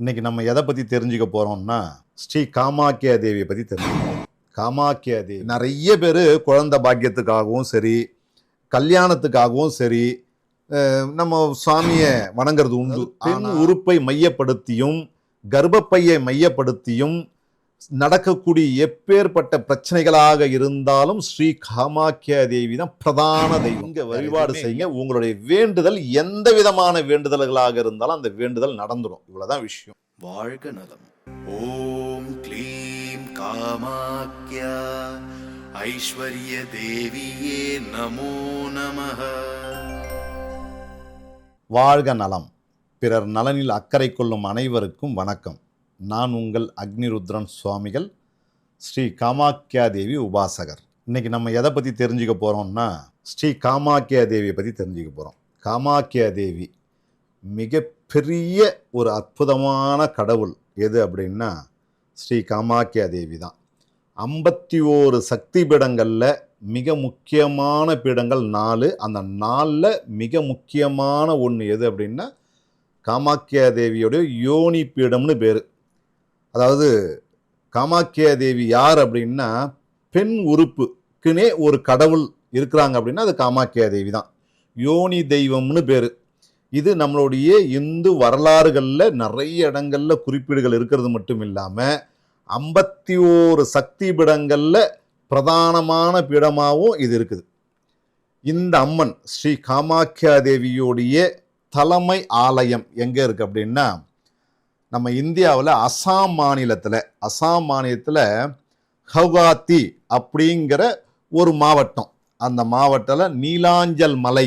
இன்னைக்கு நம்ம எதை பற்றி தெரிஞ்சுக்க போகிறோம்னா ஸ்ரீ காமாக்கியா தேவியை பற்றி தெரிஞ்சுக்கணும் காமாக்கியா தேவி. நிறைய பேர் குழந்தை பாக்கியத்துக்காகவும் சரி கல்யாணத்துக்காகவும் சரி நம்ம சுவாமியை வணங்குறது உண்டு. பெண் உறுப்பை மையப்படுத்தியும் கர்ப்பப்பையை மையப்படுத்தியும் நடக்கக்கூடிய எப்பேற்பட்ட பிரச்சனைகளாக இருந்தாலும் ஸ்ரீ காமாக்கியா தேவி தான் பிரதான தெய்வம். இங்க வழிபாடு செய்யுங்க. உங்களுடைய வேண்டுதல் எந்த விதமான வேண்டுதல்களாக இருந்தாலும் அந்த வேண்டுதல் நடந்துடும் இவ்வளவுதான் விஷயம். வாழ்க நலம். ஓம் க்ளீம் காமாக்யா ஐஸ்வர்ய தேவியே நமோ நமः வாழ்க நலம். பிறர் நலனில் அக்கறை கொள்ளும் அனைவருக்கும் வணக்கம். நான் உங்கள் அக்னிருத்ரன் சுவாமிகள் ஸ்ரீ காமாக்கியா தேவி உபாசகர். இன்றைக்கி நம்ம எதை பற்றி தெரிஞ்சுக்க போகிறோம்னா ஸ்ரீ காமாக்கியா தேவியை பற்றி தெரிஞ்சுக்க போகிறோம் காமாக்கியா தேவி மிகப்பெரிய ஒரு அற்புதமான கடவுள். எது அப்படின்னா ஸ்ரீ காமாக்கியா தேவி தான். ஐம்பத்தி ஓரு சக்தி பீடங்களில் மிக முக்கியமான பீடங்கள் நாலு. அந்த நாலில் மிக முக்கியமான ஒன்று எது அப்படின்னா காமாக்கியா தேவியோடைய யோனி பீடம்னு பேர். அதாவது காமாக்கியா தேவி யார் அப்படின்னா பெண் உறுப்புக்குனே ஒரு கடவுள் இருக்கிறாங்க அப்படின்னா அது காமாக்கியா தேவி தான். யோனி தெய்வம்னு பேர். இது நம்மளுடைய இந்து வரலாறுகளில் நிறைய இடங்களில் குறிப்பீடுகள் இருக்கிறது மட்டும் இல்லாமல் ஐம்பத்தி ஓரு சக்தி பீடங்களில் பிரதானமான பீடமாகவும் இது இருக்குது. இந்த அம்மன் ஸ்ரீ காமாக்கியா தேவியோடைய தலைமை ஆலயம் எங்கே இருக்குது அப்படின்னா நம்ம இந்தியாவில் அசாம் மாநிலத்தில் அசாம் மாநிலத்தில் ஹவாத்தி அப்படிங்கிற ஒரு மாவட்டம். அந்த மாவட்டத்தில் நீலாஞ்சல் மலை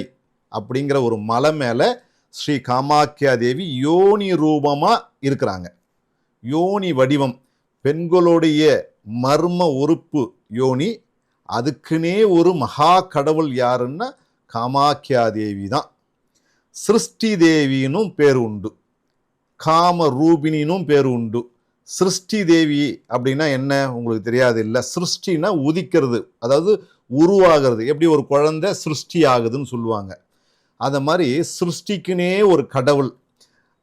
அப்படிங்கிற ஒரு மலை மேலே ஸ்ரீ காமாக்கியா தேவி யோனி ரூபமாக இருக்கிறாங்க. யோனி வடிவம் பெண்களுடைய மர்ம உறுப்பு யோனி. அதுக்குன்னே ஒரு மகா கடவுள் யாருன்னா காமாக்கியா தேவி தான். சிருஷ்டி தேவினும் பேர் உண்டு. காம ரூபினினும் பேர் உண்டு. சிருஷ்டி தேவி அப்படின்னா என்ன? உங்களுக்கு தெரியாது இல்லை. சிருஷ்டினா உதிக்கிறது. அதாவது உருவாகிறது. எப்படி ஒரு குழந்தை சிருஷ்டி ஆகுதுன்னு சொல்லுவாங்க. அந்த மாதிரி சிருஷ்டிக்குனே ஒரு கடவுள்.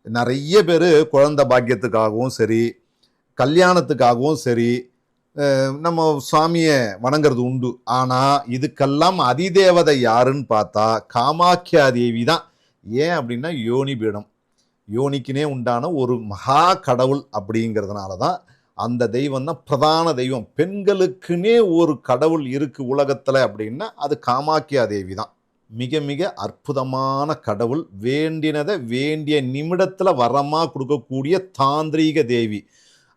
நிறைய பேர் குழந்தை பாக்கியத்துக்காகவும் சரி கல்யாணத்துக்காகவும் சரி நம்ம சுவாமியை வணங்குறது உண்டு. ஆனால் இதுக்கெல்லாம் அதிதேவதை யாருன்னு பார்த்தா காமாக்கியா தேவி தான். ஏன் அப்படின்னா யோனி பீடம். யோனிக்குனே உண்டான ஒரு மகா கடவுள் அப்படிங்கிறதுனால தான் அந்த தெய்வம் தான் பிரதான தெய்வம். பெண்களுக்குனே ஒரு கடவுள் இருக்குது உலகத்தில் அப்படின்னா அது காமாக்கியா தேவி தான். மிக மிக அற்புதமான கடவுள். வேண்டினதை வேண்டிய நிமிடத்தில் வரமாக கொடுக்கக்கூடிய தாந்திரீக தேவி.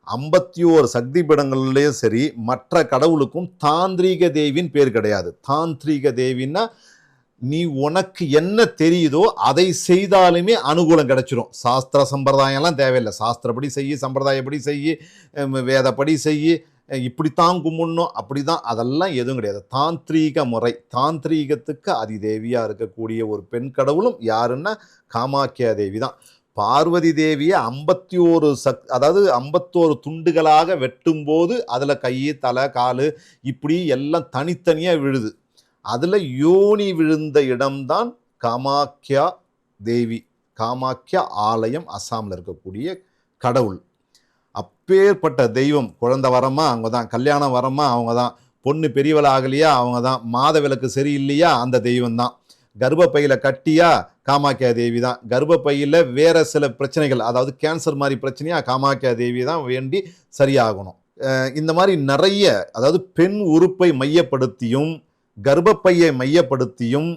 ஐம்பத்தி ஓரு சக்தி பீடங்கள்லேயும் சரி மற்ற கடவுளுக்கும் தாந்திரீக தேவின்னு பேர் கிடையாது. தாந்திரீக தேவின்னா நீ உனக்கு என்ன தெரியுதோ அதை செய்தாலுமே அனுகூலம் கிடைச்சிரும். சாஸ்திர சம்பிரதாயம்லாம் தேவையில்லை. சாஸ்திரப்படி செய்யி சம்பிரதாயப்படி செய்யி வேதப்படி செய்ய இப்படித்தான் கும்பிடணும் அப்படி தான் அதெல்லாம் எதுவும் கிடையாது. தாந்திரீக முறை. தாந்திரீகத்துக்கு அதிதேவியாக இருக்கக்கூடிய ஒரு பெண் கடவுளும் யாருன்னா காமாக்கியா தேவி தான் பார்வதி தேவியை ஐம்பத்தி ஓரு சக் அதாவது ஐம்பத்தோரு துண்டுகளாக வெட்டும்போது அதில் கை தலை கால் இப்படி எல்லாம் தனித்தனியாக விழுது. அதில் யோனி விழுந்த இடம்தான் காமாக்கியா தேவி. காமாக்கியா ஆலயம் அஸ்ஸாமில் இருக்கக்கூடிய கடவுள். அப்பேற்பட்ட தெய்வம் குழந்தை வரமா அவங்க தான் கல்யாணம் வரமா அவங்க தான் பொண்ணு பெரியவள் ஆகலையா அவங்க தான் மாத விளக்கு சரியில்லையா அந்த தெய்வம் தான் கர்ப்பப்பையில் கட்டியா காமாக்கியா தேவி தான் கர்ப்பப்பையில் வேறு சில பிரச்சனைகள் அதாவது கேன்சர் மாதிரி பிரச்சனையாக காமாக்கியா தேவி தான் வேண்டி சரியாகணும். இந்த மாதிரி நிறைய அதாவது பெண் உறுப்பை மையப்படுத்தியும் கர்ப்பப்பையை மையப்படுத்தியும்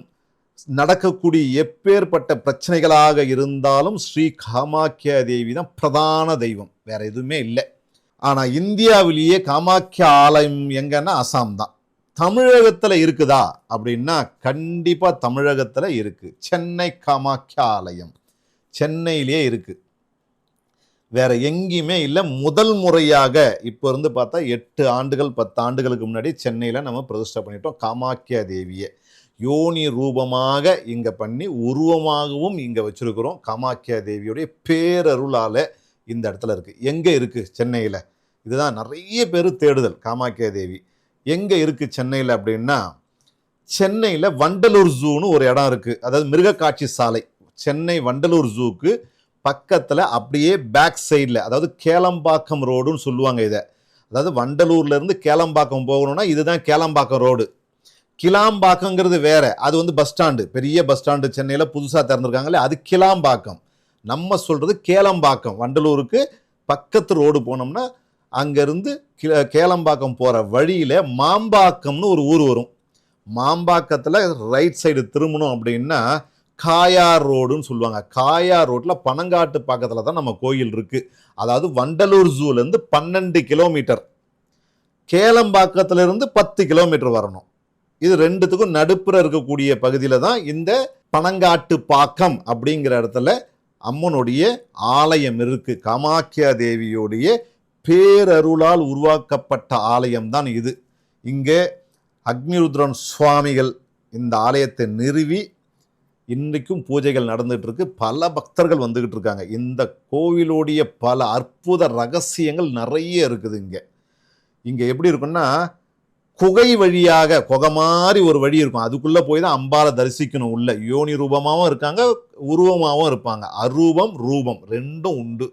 நடக்கக்கூடிய எப்பேற்பட்ட பிரச்சனைகளாக இருந்தாலும் ஸ்ரீ காமாக்கியா தேவி தான் பிரதான தெய்வம். வேற எதுவுமே இல்லை. ஆனால் இந்தியாவிலேயே காமாக்கியா ஆலயம் எங்கன்னா அசாம் தான். தமிழகத்தில் இருக்குதா? அப்படின்னா கண்டிப்பாக தமிழகத்தில் இருக்குது சென்னை காமாக்கியா ஆலயம். சென்னையிலேயே இருக்குது வேற எங்கேயுமே இல்லை. முதல் முறையாக இப்போ இருந்து பார்த்தா எட்டு ஆண்டுகள் பத்து ஆண்டுகளுக்கு முன்னாடி சென்னையில் நம்ம பிரதிஷ்டை பண்ணிட்டோம் காமாக்கியா தேவியை. யோனி ரூபமாக இங்கே பண்ணி உருவமாகவும் இங்கே வச்சுருக்கிறோம் காமாக்கியா தேவியுடைய பேரருளால் இந்த இடத்துல இருக்குது எங்கே இருக்குது சென்னையில்? இதுதான் நிறைய பேர் தேடுதல் காமாக்கியா தேவி. எங்கே இருக்குது சென்னையில் அப்படின்னா சென்னையில் வண்டலூர் ஜூன்னு ஒரு இடம் இருக்குது அதாவது மிருகக்காட்சி சாலை. சென்னை வண்டலூர் ஜூக்கு பக்கத்தில் அப்படியே பேக் சைடில் அதாவது கேளம்பாக்கம் ரோடுன்னு சொல்லுவாங்க இதை. அதாவது வண்டலூர்லேருந்து கேளம்பாக்கம் போகணும்னா இதுதான் கேளம்பாக்கம் ரோடு. கிளாம்பாக்கங்கிறது வேறு. அது வந்து பஸ் ஸ்டாண்டு பெரிய பஸ் ஸ்டாண்டு சென்னையில் புதுசாக திறந்துருக்காங்களே அது கிளாம்பாக்கம். நம்ம சொல்கிறது கேளம்பாக்கம். வண்டலூருக்கு பக்கத்து ரோடு போனோம்னா அங்கேருந்து கிள கேளம்பாக்கம் போகிற வழியில் மாம்பாக்கம்னு ஒரு ஊர் வரும். மாம்பாக்கத்தில் ரைட் சைடு திரும்பணும் அப்படின்னா காயார் ரோடுன்னு சொல்லுவாங்க. காயார் ரோட்டில் பனங்காட்டு பக்கத்தில் தான் நம்ம கோயில் இருக்குது அதாவது வண்டலூர் ஜூலேருந்து பன்னெண்டு கிலோமீட்டர். கேளம்பாக்கத்திலிருந்து பத்து கிலோமீட்டர் வரணும். இது ரெண்டுத்துக்கும் நடுப்புற இருக்கக்கூடிய பகுதியில் தான் இந்த பனங்காட்டு பாக்கம் அப்படிங்கிற இடத்துல அம்மனுடைய ஆலயம் இருக்கு. காமாக்கியா தேவியோடைய பேரருளால் உருவாக்கப்பட்ட ஆலயம் தான் இது. இங்கே அக்னிருத்ரன் சுவாமிகள் இந்த ஆலயத்தை நிறுவி இன்றைக்கும் பூஜைகள் நடந்துகிட்டு இருக்கு பல பக்தர்கள் வந்துக்கிட்டு இருக்காங்க இந்த கோவிலுடைய பல அற்புத ரகசியங்கள் நிறைய இருக்குது இங்கே. இங்கே எப்படி இருக்குன்னா குகை வழியாக குகை மாதிரி ஒரு வழி இருக்கும். அதுக்குள்ளே போய் தான் அம்பாலை தரிசிக்கணும் உள்ள. யோனி ரூபமாகவும் இருக்காங்க உருவமாகவும் இருப்பாங்க. அரூபம் ரூபம் ரெண்டும் உண்டு.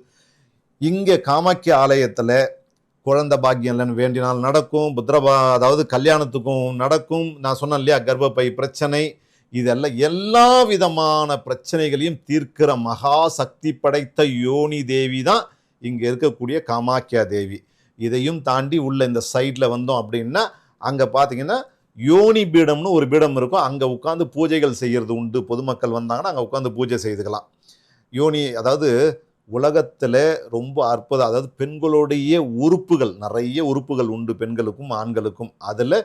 இங்கே காமாக்கிய ஆலயத்தில் குழந்தை பாக்கியம் இல்லைன்னு வேண்டினால் நடக்கும். புத்திரபா அதாவது கல்யாணத்துக்கும் நடக்கும். நான் சொன்னேன் இல்லையா கர்ப்பப்பை பிரச்சனை. இதெல்லாம் எல்லா விதமான பிரச்சனைகளையும் தீர்க்கிற மகா சக்தி படைத்த யோனி தேவி தான் இங்கே இருக்கக்கூடிய காமாக்கியா தேவி. இதையும் தாண்டி உள்ள இந்த சைடில் வந்தோம் அப்படின்னா அங்கே பார்த்தீங்கன்னா யோனி பீடம்னு ஒரு பீடம் இருக்கும். அங்கே உட்காந்து பூஜைகள் செய்கிறது உண்டு. பொதுமக்கள் வந்தாங்கன்னா அங்கே உட்காந்து பூஜை செய்துக்கலாம். யோனி அதாவது உலகத்தில் ரொம்ப அற்புதம். அதாவது பெண்களுடைய உறுப்புகள் நிறைய உறுப்புகள் உண்டு பெண்களுக்கும் ஆண்களுக்கும். அதில்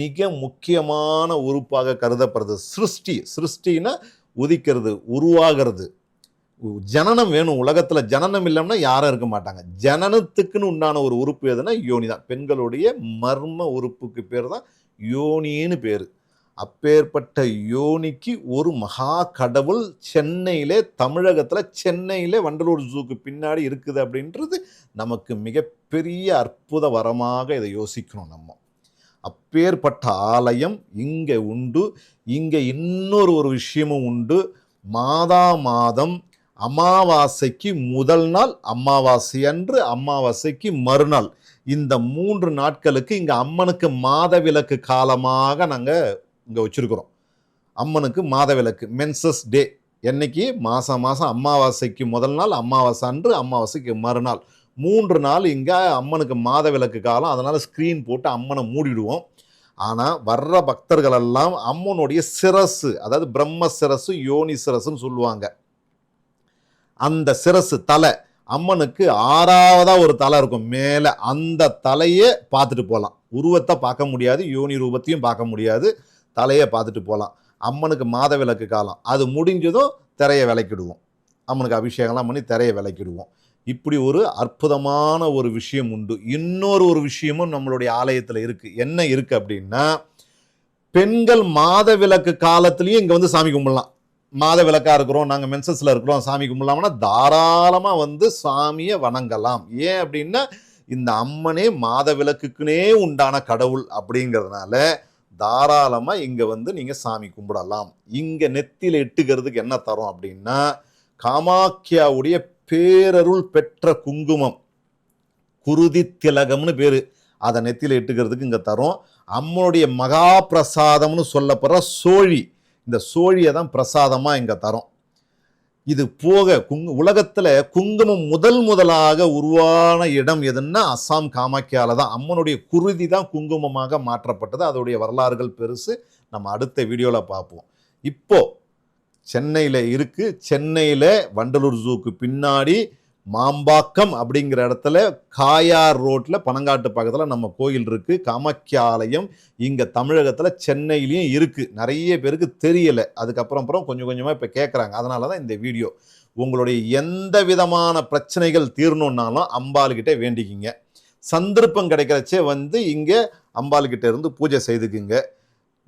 மிக முக்கியமான உறுப்பாக கருதப்படுறது சிருஷ்டி. சிருஷ்டினா உதிக்கிறது உருவாகிறது. ஜனனம் வேணும். உலகத்தில் ஜனனம் இல்லைன்னா யாரும் இருக்க மாட்டாங்க. ஜனனத்துக்குன்னு உண்டான ஒரு உறுப்பு எதுனா யோனி தான் பெண்களுடைய மர்ம உறுப்புக்கு பேர் தான் யோனின்னு பேர். அப்பேற்பட்ட யோனிக்கு ஒரு மகா கடவுள் சென்னையிலே தமிழகத்தில் சென்னையிலே வண்டலூர் ஜூக்கு பின்னாடி இருக்குது அப்படின்றது நமக்கு மிகப்பெரிய அற்புத வரமாக இதை யோசிக்கணும் நம்ம. அப்பேற்பட்ட ஆலயம் இங்கே உண்டு. இங்கே இன்னொரு ஒரு விஷயமும் உண்டு. மாதா மாதம் அமாவாசைக்கு முதல் நாள் அமாவாசை அன்று அமாவாசைக்கு மறுநாள். இந்த மூன்று நாட்களுக்கு இங்கே அம்மனுக்கு மாதவிலக்கு காலமாக நாங்கள் இங்கே வச்சுருக்குறோம். அம்மனுக்கு மாதவிலக்கு மென்சஸ் டே என்னைக்கு? மாதம் மாதம் அமாவாசைக்கு முதல் நாள் அமாவாசை அன்று அமாவாசைக்கு மறுநாள். மூன்று நாள் இங்கே அம்மனுக்கு மாதவிலக்கு காலம். அதனால் ஸ்க்ரீன் போட்டு அம்மனை மூடிடுவோம். ஆனால் வர்ற பக்தர்கள் எல்லாம் அம்மனுடைய சிரசு அதாவது பிரம்ம சிரசு யோனி சிரசுன்னு சொல்லுவாங்க. அந்த சிரசு தலை அம்மனுக்கு ஆறாவதாக ஒரு தலை இருக்கும். மேலே அந்த தலையே பார்த்துட்டு போகலாம். உருவத்தை பார்க்க முடியாது யோனி ரூபத்தையும் பார்க்க முடியாது. தலையை பார்த்துட்டு போகலாம். அம்மனுக்கு மாத விளக்கு காலம். அது முடிஞ்சதும் திரையை விளக்கிடுவோம். அம்மனுக்கு அபிஷேகம்லாம் பண்ணி திரையை விளக்கிடுவோம். இப்படி ஒரு அற்புதமான ஒரு விஷயம் உண்டு. இன்னொரு ஒரு விஷயமும் நம்மளுடைய ஆலயத்தில் இருக்குது என்ன இருக்குது அப்படின்னா பெண்கள் மாத விளக்கு காலத்துலேயும் இங்கே வந்து சாமி கும்பிடலாம். மாத விளக்கா இருக்கிறோம் நாங்கள் மென்சஸில் இருக்கிறோம் சாமி கும்பிடலாம்னா தாராளமாக வந்து சாமியை வணங்கலாம். ஏன் அப்படின்னா இந்த அம்மனே மாத விளக்குக்குனே உண்டான கடவுள் அப்படிங்கிறதுனால தாராளமாக இங்கே வந்து நீங்கள் சாமி கும்பிடலாம். இங்கே நெத்தியில் இட்டுக்கிறதுக்கு என்ன தரும் அப்படின்னா காமாக்கியாவுடைய பேரருள் பெற்ற குங்குமம். குருதி திலகம்னு பேர். அதை நெத்தியில் இட்டுக்கிறதுக்கு இங்கே தரும். அம்மனுடைய மகா பிரசாதம்னு சொல்லப்படுற சோழி. இந்த சோழியை தான் பிரசாதமாக இங்கே தரும். இது போக குங்கு உலகத்தில் குங்குமம் முதல் முதலாக உருவான இடம் எதுன்னா அஸ்ஸாம் காமாக்கியால தான். அம்மனுடைய குருதி தான் குங்குமமாக மாற்றப்பட்டது. அதோடைய வரலாறுகள் பெருசு. நம்ம அடுத்த வீடியோவில் பார்ப்போம் இப்போது சென்னையில் இருக்குது சென்னையில் வண்டலூர் ஜூக்கு பின்னாடி மாம்பாக்கம் அப்படிங்கிற இடத்துல காயார் ரோட்டில் பனங்காட்டு பக்கத்தில் நம்ம கோயில் இருக்குது காமாக்கியா ஆலயம் இங்கே தமிழகத்தில் சென்னையிலையும் இருக்குது நிறைய பேருக்கு தெரியலை. அதுக்கப்புறம் அப்புறம் கொஞ்சம் கொஞ்சமாக இப்போ கேட்குறாங்க அதனால தான் இந்த வீடியோ. உங்களுடைய எந்த விதமான பிரச்சனைகள் தீரணுன்னாலும் அம்பாளுக்கிட்டே வேண்டிக்கிங்க. சந்தர்ப்பம் கிடைக்கிறச்சே வந்து இங்கே அம்பாளுக்கிட்ட இருந்து பூஜை செய்துக்குங்க.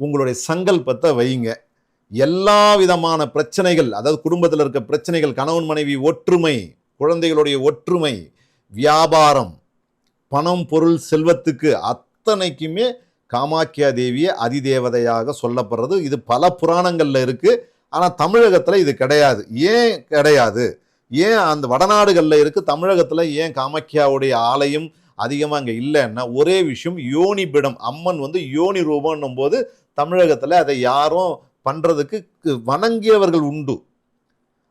உங்களுடைய சங்கல்பத்தை வைங்க. எல்லா விதமான பிரச்சனைகள் அதாவது குடும்பத்தில் இருக்க பிரச்சனைகள் கணவன் மனைவி ஒற்றுமை குழந்தைகளுடைய ஒற்றுமை வியாபாரம் பணம் பொருள் செல்வத்துக்கு அத்தனைக்குமே காமாக்கியா தேவியை அதிதேவதையாக சொல்லப்படுறது. இது பல புராணங்களில் இருக்குது ஆனால் தமிழகத்தில் இது கிடையாது. ஏன் கிடையாது? ஏன் அந்த வடநாடுகளில் இருக்குது தமிழகத்தில் ஏன் காமாக்கியாவுடைய ஆலயம் அதிகமாக அங்கே இல்லைன்னா ஒரே விஷயம் யோனிபிடம் அம்மன் வந்து யோனி ரூபம்னும் போது தமிழகத்தில் அதை யாரும் பண்ணுறதுக்கு வணங்கியவர்கள் உண்டு.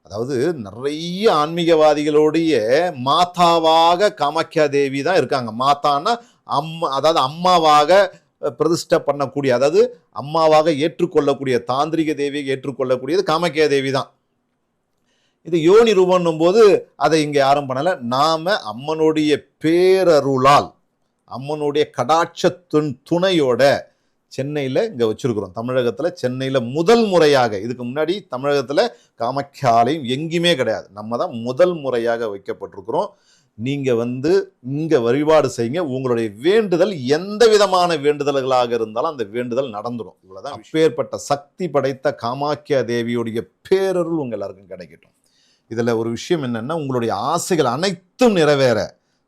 அதாவது நிறைய ஆன்மீகவாதிகளுடைய மாதாவாக காமாக்கியா தேவி தான் இருக்காங்க. மாதான்னா அம்மா அதாவது அம்மாவாக பிரதிஷ்டை பண்ணக்கூடிய அதாவது அம்மாவாக ஏற்றுக்கொள்ளக்கூடிய தாந்திரிக தேவியை ஏற்றுக்கொள்ளக்கூடியது காமாக்கியா தேவி தான். இது யோனி ரூபன்னும் போது அதை இங்கே யாரும் பண்ணலை. நாம அம்மனுடைய பேரருளால் அம்மனுடைய கடாட்சத்தின் துணையோட சென்னையில் இங்கே வச்சிருக்கிறோம். தமிழகத்தில் சென்னையில் முதல் முறையாக இதுக்கு முன்னாடி தமிழகத்தில் ஆலயம் எங்கேயுமே கிடையாது. நம்ம தான் முதல் முறையாக வைக்கப்பட்டிருக்கிறோம். நீங்கள் வந்து இங்கே வழிபாடு செய்யுங்க. உங்களுடைய வேண்டுதல் எந்த விதமான வேண்டுதல்களாக இருந்தாலும் அந்த வேண்டுதல் நடந்துடும் இவ்வளோதான் அப்பேற்பட்ட சக்தி படைத்த காமாக்கியா தேவியுடைய பேரருள் உங்கள் எல்லாருக்கும் கிடைக்கட்டும். இதில் ஒரு விஷயம் என்னென்னா உங்களுடைய ஆசைகள் அனைத்தும் நிறைவேற.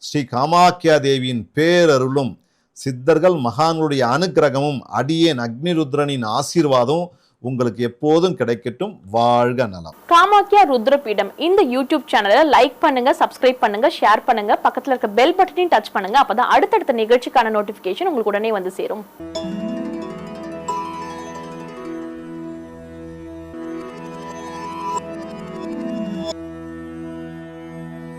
ஸ்ரீ காமாக்கியா தேவியின் பேரருளும் சித்தர்கள் மகான்களுடைய அனுக்கிரகமும் அடியேன் அக்னிருத்ரனின் ஆசீர்வாதம் உங்களுக்கு எப்போதும் கிடைக்கட்டும். வாழ்க நலம். காமாக்கியா ருத்ரபீடம் இந்த யூடியூப் சேனலை லைக் பண்ணுங்க சப்ஸ்கிரைப் பண்ணுங்க ஷேர் பண்ணுங்க. பக்கத்துல இருக்க பெல் பட்டனையும் டச் பண்ணுங்க. அப்பதான் அடுத்தடுத்த நிகழ்ச்சிக்கான நோட்டிபிகேஷன் உங்களுக்கு உடனே வந்து சேரும்.